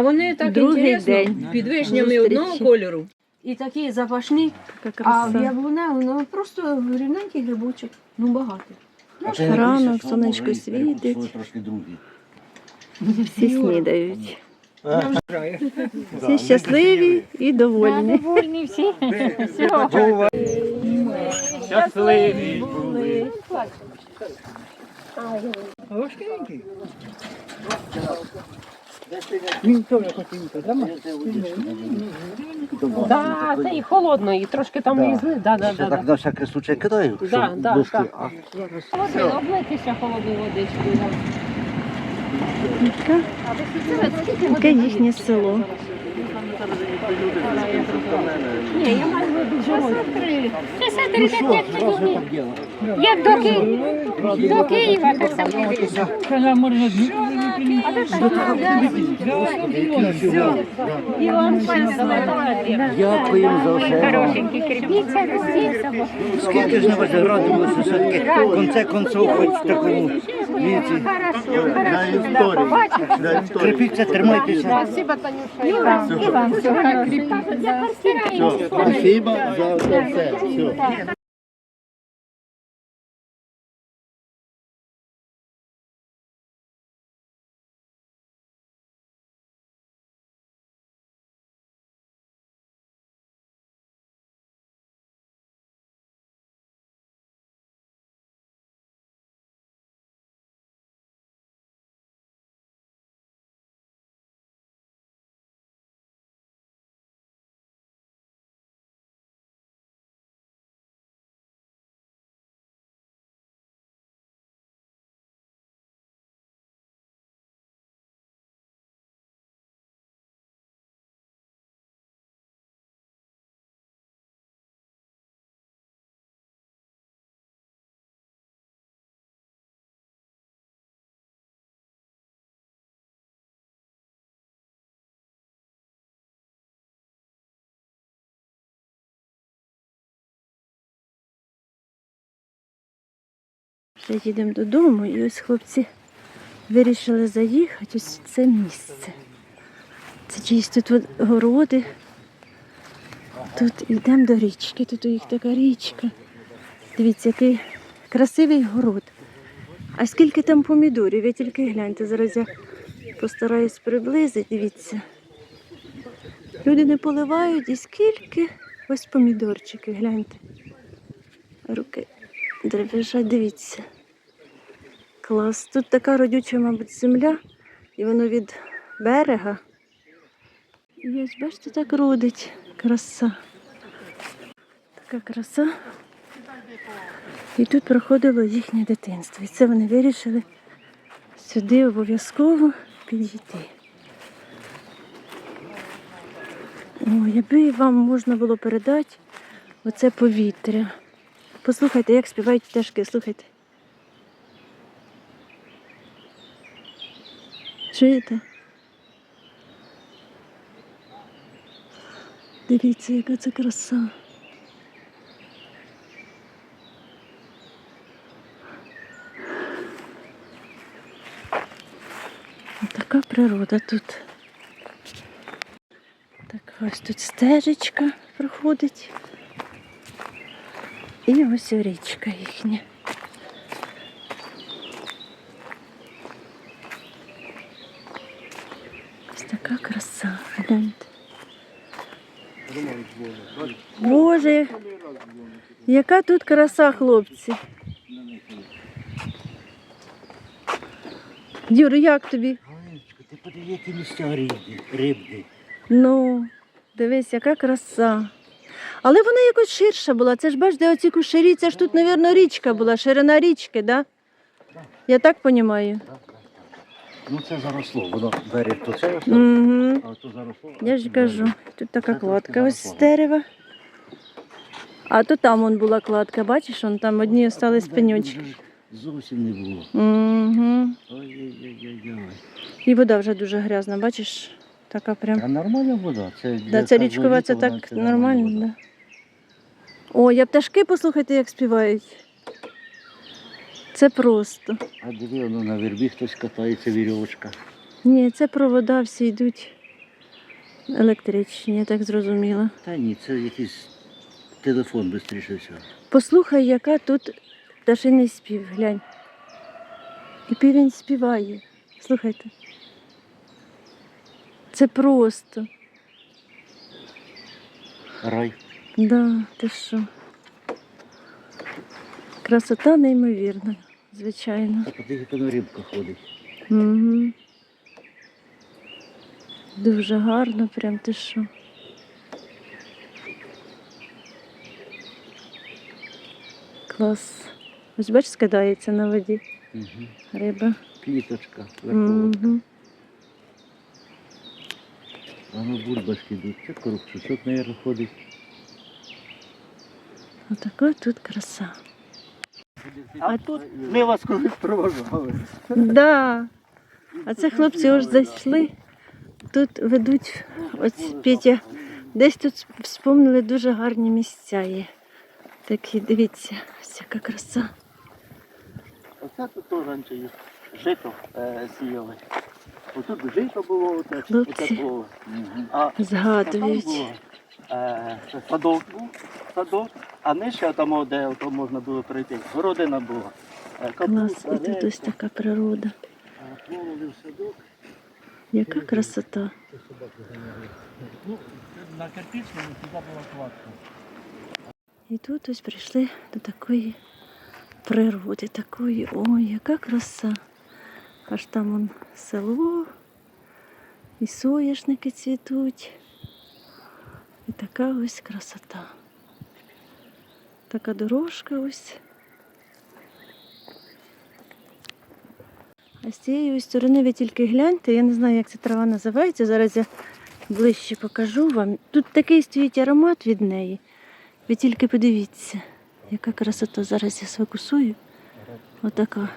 А вони так Другий інтересно, день. під вишнями Зустрічі. одного кольору. І такі запашні, Така а в краса. яблуневу, ну просто рівненький грибочок. Ну багато. Рано сонечко світить. Трошки другі. Всі снідають. Всі щасливі і довольні. Довольні всі. Щасливі. Да, це і холодно, і трошки там візли. Да, да, да, так да. на всякий случай кидаю, Да, да, дошки. так. А Холодно, облитися холодною водичкою. Таке їхнє село. Ні, я маю на. Це сестри так як до Києва. До Києва так само. Дякую за все. Скільки ж на вас градусів все-таки? В конце концов хоч в такому віці. Да, побачимо. Крепіться, тримайтеся. Спасибо, за все. Все. Вже їдемо додому, і ось хлопці вирішили заїхати ось в це місце. Це чиїсь тут городи. Тут йдемо до річки, тут у їх така річка. Дивіться, який красивий город. А скільки там помідорів, ви тільки гляньте, зараз я постараюсь приблизити, дивіться. Люди не поливають і скільки ось помідорчики, гляньте. Руки дребежать, дивіться. Клас. Тут така родюча, мабуть, земля, і воно від берега. І ось, бачите, так родить. Краса. Така краса. І тут проходило їхнє дитинство. І це вони вирішили сюди обов'язково підійти. О, якби вам можна було передати оце повітря. Послухайте, як співають пташки, слухайте. Чуєте? Дивіться, яка це краса. Така природа тут. Так, ось тут стежечка проходить. І ось річка їхня. Ось така краса, гляньте. Боже, яка тут краса, хлопці. Юр, як тобі? Ганечко, ти подиви, які місця рибні, рибні. Ну, дивись, яка краса. Але вона якось ширша була. Це ж бач, де оці кушарі, це ж тут, мабуть, річка була, ширина річки, да? Я так розумію. Ну це заросло, воно берег то це Угу. а то заросло. Я ж кажу, тут така Це кладка трошки ось з заросло. дерева. А то там вон була кладка, бачиш, вон там одні остались пеньочки. Зовсім не було. Угу. І вода вже дуже грязна, бачиш? Така прям. А нормальна вода. Це для Да, це річкова, це літа вона так нормально, да. О, я пташки послухайте, як співають. Це просто. А диви, воно на вербі хтось катається, вірьовочка. Ні, це провода всі йдуть. Електричні, я так зрозуміла. Та ні, це якийсь телефон швидше всього. Послухай, яка тут пташиний спів, глянь. І півень співає. Слухайте. Це просто. Рай. Да, ти що? Красота неймовірна, звичайно. А там рибка ходить. Угу. Дуже гарно, прям ти що. Клас. Ось бач, скидається на воді Угу. риба. Квіточка, верховочка. Угу. А ну бульбашки йдуть. Це коробчучок, мабуть, ходить. Отака тут краса. А тут ми вас колись проважали. Да. А це хлопці ось зайшли. Тут ведуть ось Петя. Десь тут вспомнили дуже гарні місця є. Такі, дивіться, ось яка краса. Оце тут теж раніше. Жито е, сіяли. Отут жито було, оце, Хлопці. оце було. А Згадують. Е, садок був, садок, а нижче там, де ото можна було прийти, городина була. Е, Клас. капуста, І тут ось така природа. е. Яка красота. На кирпичному туди була кладка. І тут ось прийшли до такої природи, такої, ой, яка краса. Аж там он село, і соняшники цвітуть. І така ось красота. Така дорожка ось. А з цієї сторони ви тільки гляньте, я не знаю, як ця трава називається. Зараз я ближче покажу вам. Тут такий стоїть аромат від неї. Ви тільки подивіться, яка красота. Зараз я сфокусую. Отака.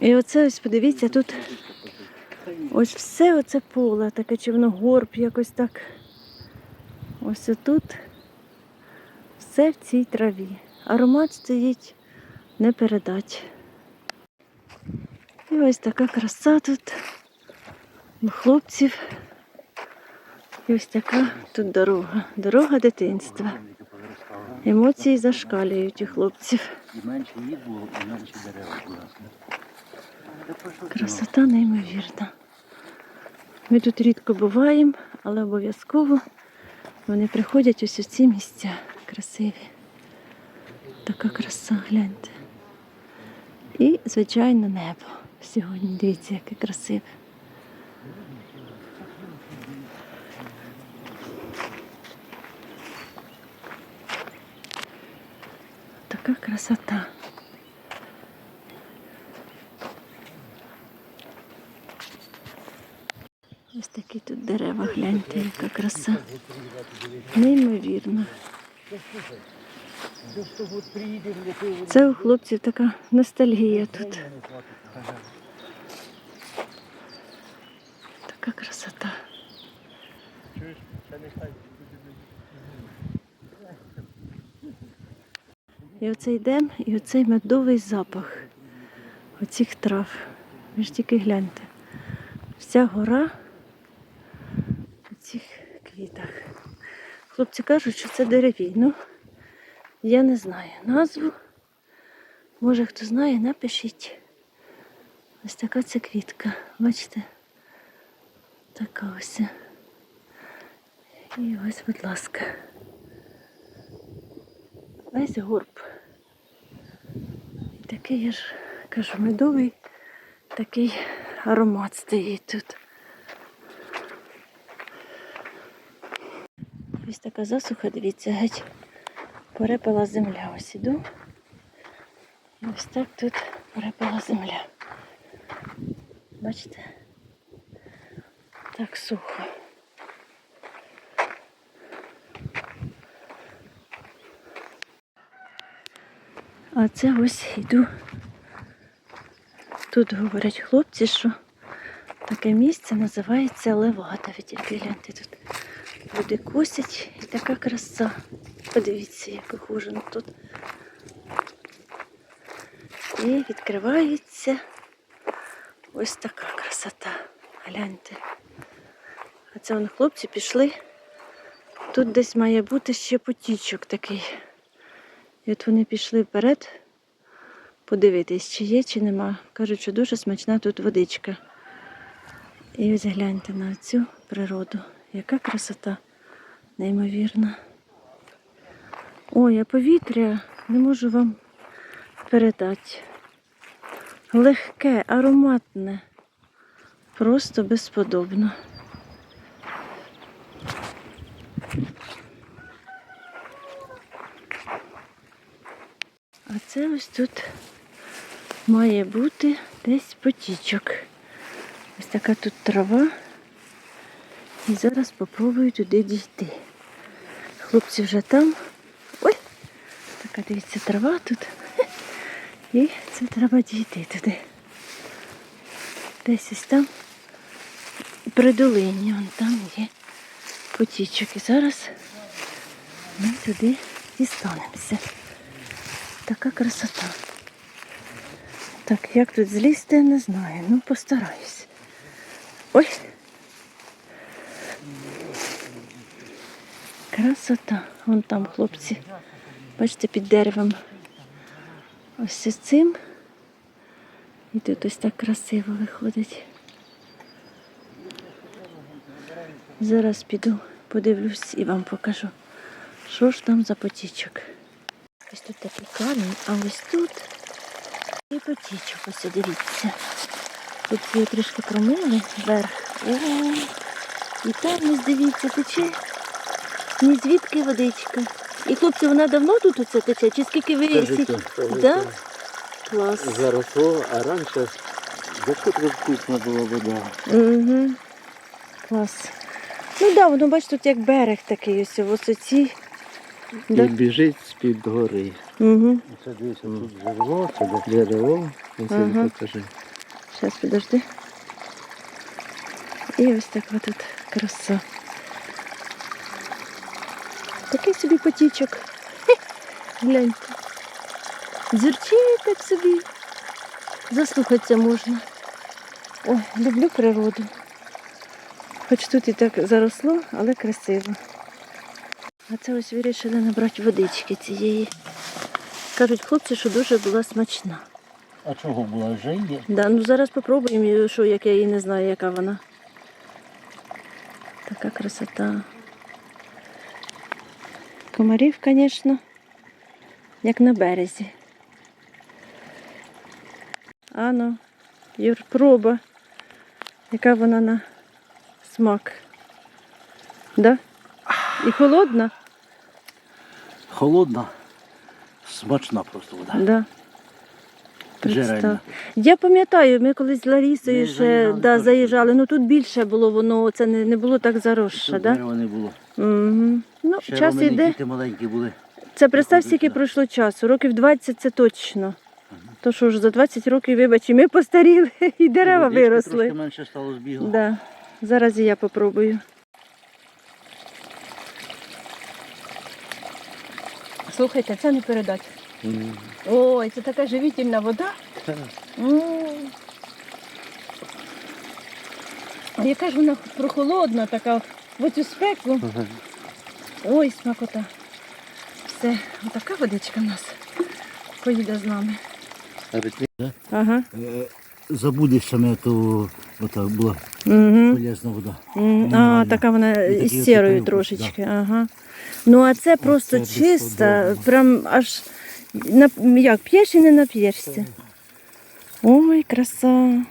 І оце ось подивіться, тут ось все оце поле, таке човногорб, якось так. Ось тут все в цій траві. Аромат стоїть не передать. І ось така краса тут у хлопців. І ось така тут дорога. Дорога дитинства. Емоції зашкалюють у хлопців. І менше їх було, і менше дерева було. Красота неймовірна. Ми тут рідко буваємо, але обов'язково вони приходять ось у ці місця красиві. Така краса, гляньте. І, звичайно, небо. Сьогодні дивіться, яке красиве. Така красота. Ось такі тут дерева, гляньте, яка краса. Неймовірно. Це у хлопців така ностальгія тут. Така красота. І оце йдемо, і оцей медовий запах оцих трав. Ви ж тільки гляньте. Вся гора квітах. Хлопці кажуть, що це деревій. Ну, я не знаю назву. Може, хто знає, напишіть. Ось така це квітка. Бачите? Така ось. І ось, будь ласка. Весь горб. І такий я ж кажу, медовий, такий аромат стоїть тут. Ось така засуха, дивіться, геть перепала земля. Ось іду. Ось так тут перепала земля. Бачите? Так сухо. А це ось іду. Тут говорять хлопці, що таке місце називається Левада. Ви гляньте тут. Люди косять і така краса. Подивіться, як ухожено тут. І відкривається ось така красота. Гляньте. А це вон хлопці пішли. Тут десь має бути ще потічок такий. І от вони пішли вперед подивитись, чи є, чи нема. Кажуть, що дуже смачна тут водичка. І ось гляньте на цю природу. Яка красота, неймовірна. Ой, а повітря не можу вам передати. Легке, ароматне. Просто безподобно. А це ось тут має бути десь потічок. Ось така тут трава. І зараз спробую туди дійти. Хлопці вже там. Ой! Така дивіться трава тут. І це треба дійти туди. Десь ось там при долині, вон там є потічок. І зараз ми туди дістанемося. Така красота. Так, як тут злізти, не знаю. Ну, постараюсь. Ой. Красота. Вон там хлопці. Бачите, під деревом. Ось з цим. І тут ось так красиво виходить. Зараз піду, подивлюсь і вам покажу, що ж там за потічок. Ось тут такий камінь, а ось тут і потічок, ось дивіться. Тут її трішки промили вверх. О, і там ось дивіться, тече. Ні звідки водичка. І хлопці, вона давно тут оце тече? Чи скільки ви сі- Да? Клас. Заросло, а раніше досить вкусна була вода. Угу. Клас. Ну так, да, воно бачите, тут як берег такий ось в осоці. І Да? біжить з-під гори. Угу. Це дивіться, тут джерело, це джерело. Ось Ага. Зараз підожди. І ось така тут краса. Такий собі потічок. Хе, Гляньте. Дзюрчить так собі. Заслухатися можна. Ой, люблю природу. Хоч тут і так заросло, але красиво. А це ось вирішили набрати водички цієї. Кажуть хлопці, що дуже була смачна. А чого була є? Да, ну зараз попробуємо, що як я її не знаю, яка вона. Така красота. Комарів, звісно, як на березі. Ано, Юр, проба. Яка вона на смак. Да? І холодна? Холодна, смачна просто вода. Да. Джерельна. Я пам'ятаю, ми колись з Ларісою Ми ще заїжджали да, теж. заїжджали. Ну тут більше було воно, це не, не було так заросше, Тут да? дерева не було. Угу. Ну, Ще час романи йде. діти маленькі були. Це представ, скільки да. пройшло часу. Років 20 це точно. То що ж, за 20 років, вибач, і ми постаріли, і дерева Водички виросли. Трошки менше стало збігло. Да. Зараз і я попробую. Слухайте, це не передать. М. Ой, це така живительна вода. Так. М. А яка ж вона прохолодна, така в оцю спеку. Ага. Ой, смакота. Все, отака водичка в нас. Поїде з нами. А ведь ні, Ага. Е, Забудеш саме, то отак була Угу. полезна вода. А, Мінімальна. така вона І такий із от сірою привкус, трошечки. Ага. Ну, а це просто без чиста, прям аж як п'єш і не нап'єшся. Ой, краса.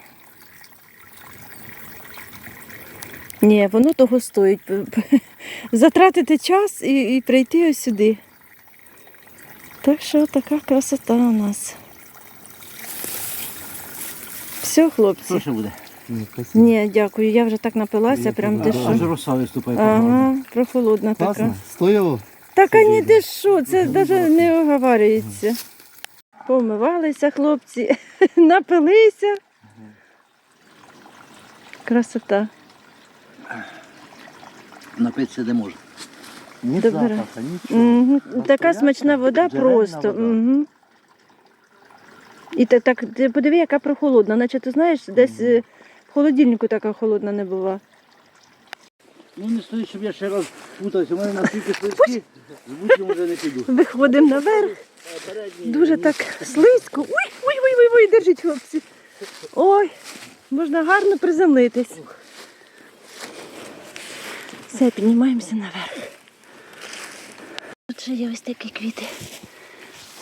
Ні, воно того стоїть. Затратити час і, і прийти ось сюди. Так що така красота у нас. Все, хлопці. Що ще буде? Ні, дякую. Я вже так напилася, прям де що. Аж роса виступає. Ага, прохолодна така. Стояло. Така ні де що, це навіть не оговарюється. Помивалися хлопці, напилися. Красота. Напитися де можна. Ні Добре. запаха, нічого. Угу. Така смачна вода джерельна просто. вода. Угу. І так, так, ти подиви, яка прохолодна, наче ти знаєш, десь е, в холодильнику така холодна не була. Ну не стоїть, щоб я ще раз путався. У мене настільки слизькі, з вже не піду. Виходимо наверх. Дуже так слизько. Ой, ой, ой, ой, ой, держіть, хлопці. Ой, можна гарно приземлитись. Все, піднімаємося наверх. Тут ще є ось такі квіти.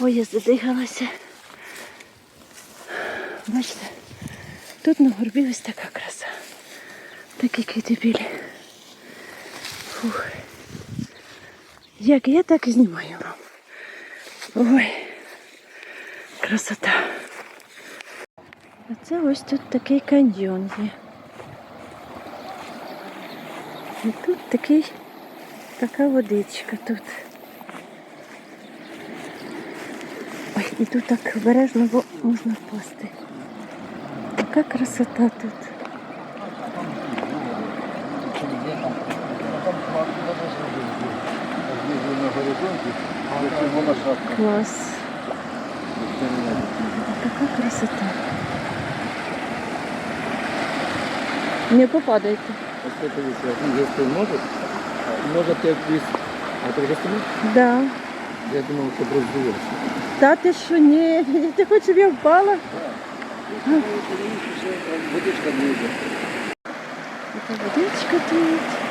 Ой, я задигалася. Бачите, тут на горбі ось така краса. Такі квіти білі. Фух. Як я так і знімаю вам. Ой, красота. А це ось тут такий каньйон є. І тут такий, така водичка тут. Ой, і тут так обережно, бо можна впасти. Така красота тут. на горизонті, якщо вона шапка. Клас. Така красота. Не попадайте. Может, может якийсь. А ти? Да. Я думав, що розділося. Та ти що, ні, ти хочеш, щоб я впала? Водичка не йде. Водичка тут.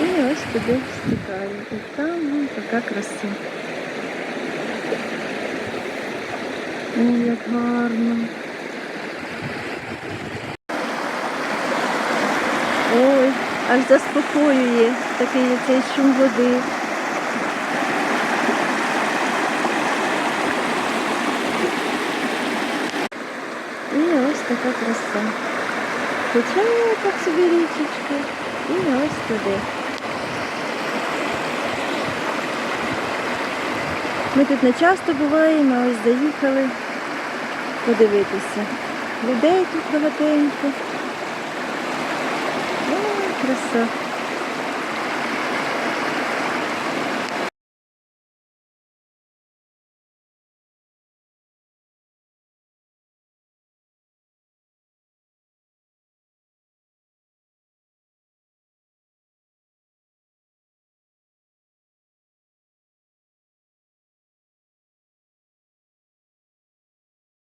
І ось туди стікає. І там вон така краса. Ой, як гарно. Ой, аж заспокоює такий цей шум води. І ось така краса. Тече так собі річечка. І ось туди. Ми тут не часто буваємо, ось заїхали подивитися. Людей тут багатенько. О, краса.